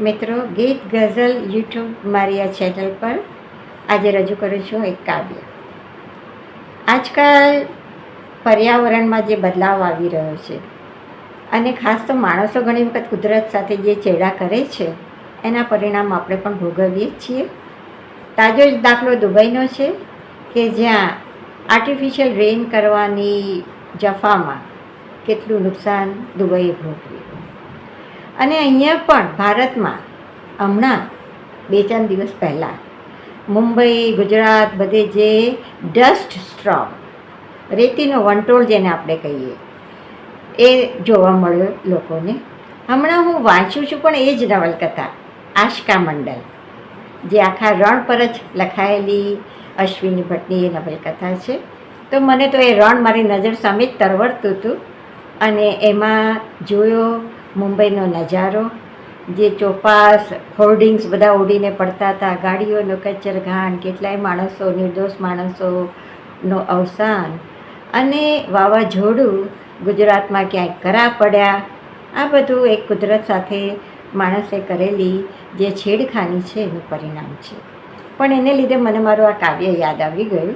મિત્રો, ગીત, ગઝલ, યુટ્યુબ મારી આ ચેનલ પર આજે રજૂ કરું છું એક કાવ્ય. આજકાલ પર્યાવરણમાં જે બદલાવ આવી રહ્યો છે અને ખાસ તો માણસો ઘણી વખત કુદરત સાથે જે ચેડા કરે છે, એના પરિણામ આપણે પણ ભોગવીએ છીએ. તાજો જ દાખલો દુબઈનો છે કે જ્યાં આર્ટિફિશિયલ રેન કરવાની જફામાં કેટલું નુકસાન દુબઈએ ભોગવ્યું. અને અહીંયા પણ ભારતમાં હમણાં બે ચાર દિવસ પહેલાં મુંબઈ, ગુજરાત બધે જે ડસ્ટ સ્ટ્રોમ રેતીનો વંટોળ જેને આપણે કહીએ, એ જોવા મળ્યો લોકોને. હમણાં હું વાંચું છું પણ એ જ નવલકથા, આશકા મંડલ, જે આખા રણ પર જ લખાયેલી અશ્વિની ભટ્ટની એ નવલકથા છે. તો મને તો એ રણ મારી નજર સામે જ તરવડતું હતું અને એમાં જોયો મુંબઈનો નજારો, જે ચોપાસ હોર્ડિંગ્સ બધા ઉડીને પડતા હતા. ગાડીઓનો કચર ઘાણ, કેટલાય માણસો, નિર્દોષ માણસોનો અવસાન અને વાવાઝોડું ગુજરાતમાં ક્યાંય કરા પડ્યા. આ બધું એક કુદરત સાથે માણસે કરેલી જે છેડખાની છે, એનું પરિણામ છે. પણ એને લીધે મને મારું આ કાવ્ય યાદ આવી ગયું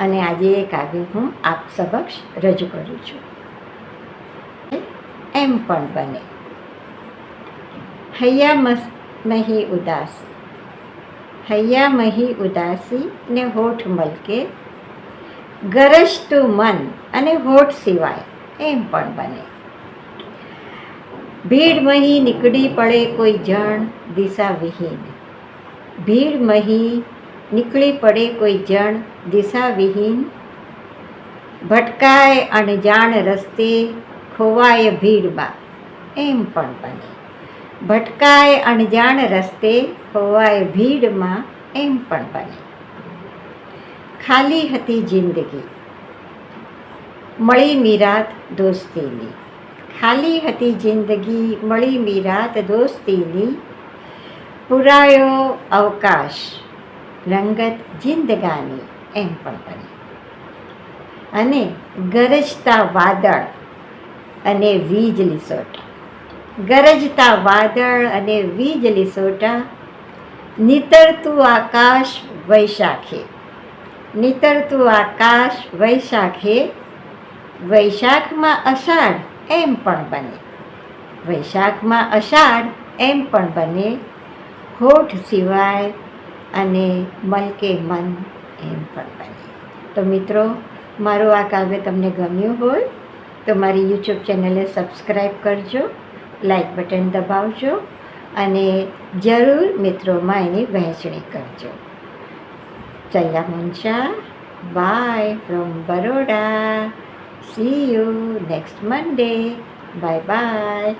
અને આજે એ કાવ્ય હું આપ સમક્ષ રજૂ કરું છું. એમ પણ બને. હૈયા મસ મહી ઉદાસી. હૈયા મહી ઉદાસી ને હોઠ મલકે ગરજતું મન અને હોઠ સિવાય એમ પણ બને. ભીડ મહી નીકળી પડે કોઈ જણ દિશા વિહીન ભીડ મહી નીકળી પડે કોઈ જણ દિશા વિહીન ભટકાય અણજાણ રસ્તે ખોવાય ભીડમાં એમ પણ બને. ભટકાય અણજાણ રસ્તે ખોવાય ભીડમાં એમ પણ બને. ખાલી હતી જિંદગી. મળી મીરાત દોસ્તીની. ખાલી હતી જિંદગી, મળી મીરાત દોસ્તીની. પુરાયો અવકાશ, રંગત જિંદગાની એમ પણ બને. અને ગરજતા વાદળ અને વીજ લીસોટા. ગરજતા વાદળ અને વીજ લીસોટા. નીતરતું આકાશ વૈશાખે. નીતરતું આકાશ વૈશાખે. વૈશાખમાં અષાઢ એમ પણ બને. વૈશાખમાં અષાઢ એમ પણ બને. હોઠ સિવાય અને મલકે મન એમ પણ બને. તો મિત્રો, મારું આ કાવ્ય તમને ગમ્યું હોય તો મારી યુટ્યુબ ચેનલને સબસ્ક્રાઈબ કરજો લાઇક બટન દબાવજો અને જરૂર મિત્રોમાં એની વહેંચણી કરજો. Chaiya Munsha bye from Baroda see you next Monday bye bye